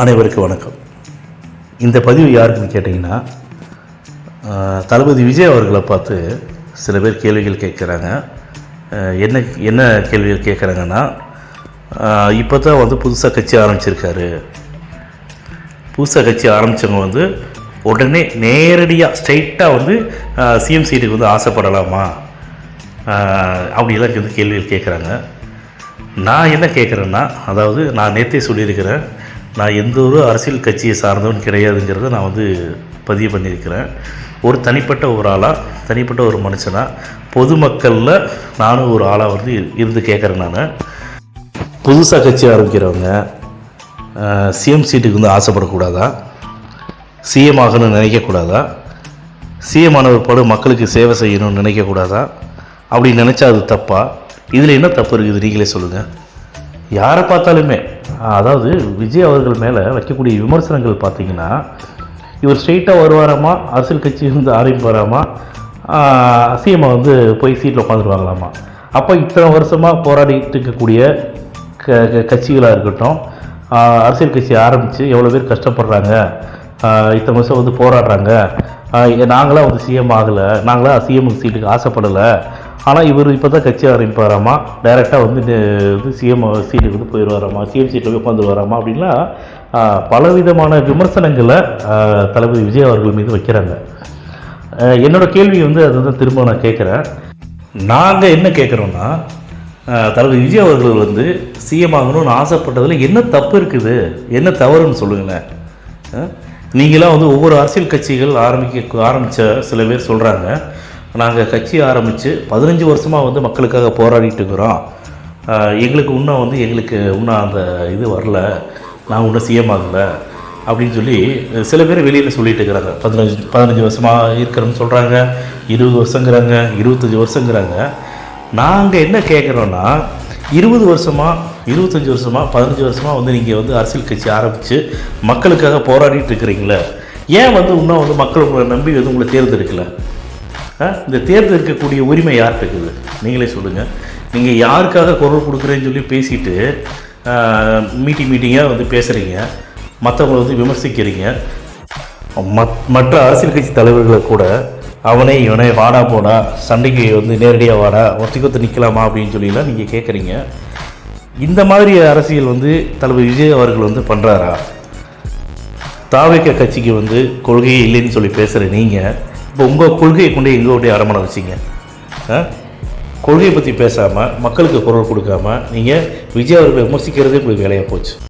அனைவருக்கும் வணக்கம். இந்த பதிவு யாருக்குன்னு கேட்டிங்கன்னா தளபதி விஜய் அவர்களை பார்த்து சில பேர் கேள்விகள் கேட்குறாங்க. என்ன என்ன கேள்விகள் கேட்குறாங்கன்னா இப்போ தான் வந்து புதுசாக கட்சி ஆரம்பிச்சிருக்காரு. புதுசாக கட்சி ஆரம்பித்தவங்க வந்து உடனே நேரடியாக ஸ்ட்ரைட்டாக வந்து சிஎம் சீட்டுக்கு வந்து ஆசைப்படலாமா? அப்படிலாம் வந்து கேள்விகள் கேட்குறாங்க. நான் என்ன கேட்குறேன்னா அதாவது நான் நேற்றே சொல்லியிருக்கிறேன் நான் எந்த ஒரு அரசியல் கட்சியை சார்ந்தவன் கிடையாதுங்கிறத நான் வந்து பதிவு பண்ணியிருக்கிறேன். ஒரு தனிப்பட்ட ஒரு ஆளாக தனிப்பட்ட ஒரு மனுஷனாக பொதுமக்களில் நானும் ஒரு ஆளாக வந்து இருந்து கேட்குறேன் நான். புதுசாக கட்சி ஆரம்பிக்கிறவங்க சிஎம் சீட்டுக்கு வந்து ஆசைப்படக்கூடாதா? சிஎம் ஆகணும்னு நினைக்கக்கூடாதா? சிஎம் ஆனவர் மக்களுக்கு சேவை செய்யணும்னு நினைக்கக்கூடாதா? அப்படி நினச்சா அது தப்பா? இதில் என்ன தப்பு இருக்குது? நீங்களே சொல்லுங்கள் யாரை பார்த்தாலுமே அதாவது விஜய் அவர்கள் மேலே வைக்கக்கூடிய விமர்சனங்கள் பார்த்தீங்கன்னா இவர் ஸ்ட்ரெயிட்டாக வருவாராமா? அரசியல் கட்சி வந்து ஆரம்பிப்பாராமா? சிஎம்ஐ வந்து போய் சீட்டில் உட்காந்துருவாங்களாமா அப்போ இத்தனை வருஷமாக போராடிட்டு இருக்கக்கூடிய க கட்சிகளாக இருக்கட்டும் அரசியல் கட்சி ஆரம்பித்து எவ்வளோ பேர் கஷ்டப்படுறாங்க? இத்தனை வருஷம் வந்து போராடுறாங்க. நாங்களாம் வந்து சிஎம் ஆகலை. நாங்களாம் சிஎம் சீட்டுக்கு ஆசைப்படலை. ஆனால் இவர் இப்போ தான் கட்சி ஆரம்பிப்பாராமா? டைரெக்டாக வந்து சிஎம் சீட்டுக்கு வந்து போயிடுவாராமா? சிஎம் சீட்டில் போய் வராமா அப்படின்லாம் பலவிதமான விமர்சனங்களை தளபதி விஜய் அவர்கள் மீது வைக்கிறாங்க. என்னோடய என்னோட கேள்வி வந்து அது வந்து திரும்ப நான் கேட்குறேன். நாங்கள் என்ன கேட்குறோன்னா தளபதி விஜய் அவர்கள் வந்து சிஎம் ஆகணும்னு ஆசைப்பட்டதில் என்ன தப்பு இருக்குது? என்ன தவறுன்னு சொல்லுங்களேன். நீங்களாம் வந்து ஒவ்வொரு அரசியல் கட்சிகள் ஆரம்பிக்க ஆரம்பித்த சில பேர் சொல்கிறாங்க நாங்கள் கட்சி ஆரம்பித்து பதினஞ்சு வருஷமாக வந்து மக்களுக்காக போராடிட்டு இருக்கிறோம். எங்களுக்கு இன்னும் வந்து எங்களுக்கு இன்னும் அந்த இது வரல. நான் இன்னும் சிஎம் ஆகலை. அப்படின்னு சொல்லி சில பேர் வெளியில் சொல்லிட்டு இருக்கிறாங்க. பதினஞ்சு பதினஞ்சு வருஷமாக இருக்கிறோன்னு சொல்கிறாங்க இருபது வருஷங்கிறாங்க இருபத்தஞ்சி வருஷங்கிறாங்க. நாங்கள் என்ன கேட்குறோன்னா இருபது வருஷமாக இருபத்தஞ்சி வருஷமாக பதினஞ்சு வருஷமாக வந்து நீங்கள் வந்து அரசியல் கட்சி ஆரம்பித்து மக்களுக்காக போராடிட்டு இருக்கிறீங்களே ஏன் வந்து இன்னும் வந்து மக்கள் உங்களை நம்பி வந்து உங்களை தேர்ந்தெடுக்கல? ஆ? இந்த தேர்ந்தெடுக்கக்கூடிய உரிமை யார்கிட்ட இருக்குது? நீங்களே சொல்லுங்கள் நீங்கள் யாருக்காக குரல் கொடுக்குறேன்னு சொல்லி பேசிட்டு மீட்டிங் மீட்டிங்காக வந்து பேசுகிறீங்க மற்றவங்களை வந்து விமர்சிக்கிறீங்க. மத் மற்ற அரசியல் கட்சி தலைவர்களை கூட அவனே இவனே வாடா போடா சண்டைக்கு வந்து நேரடியாக வாடா ஒத்தி கொத்து நிற்கலாமா அப்படின்னு சொல்லிலாம் நீங்கள் கேட்குறீங்க இந்த மாதிரி அரசியல் வந்து தளபதி விஜய் அவர்கள் வந்து பண்ணுறாரா தாவேக்க கட்சிக்கு வந்து கொள்கையே இல்லைன்னு சொல்லி பேசுகிற நீங்கள் இப்போ உங்கள் கொள்கையை கொண்டு எங்களுடைய அரமணை வச்சிங்க? ஆ? கொள்கையை பற்றி பேசாமல் மக்களுக்கு குரல் கொடுக்காம நீங்கள் விஜய் அவர்களை விமர்சிக்கிறதே உங்களுக்கு வேலையாக போச்சு.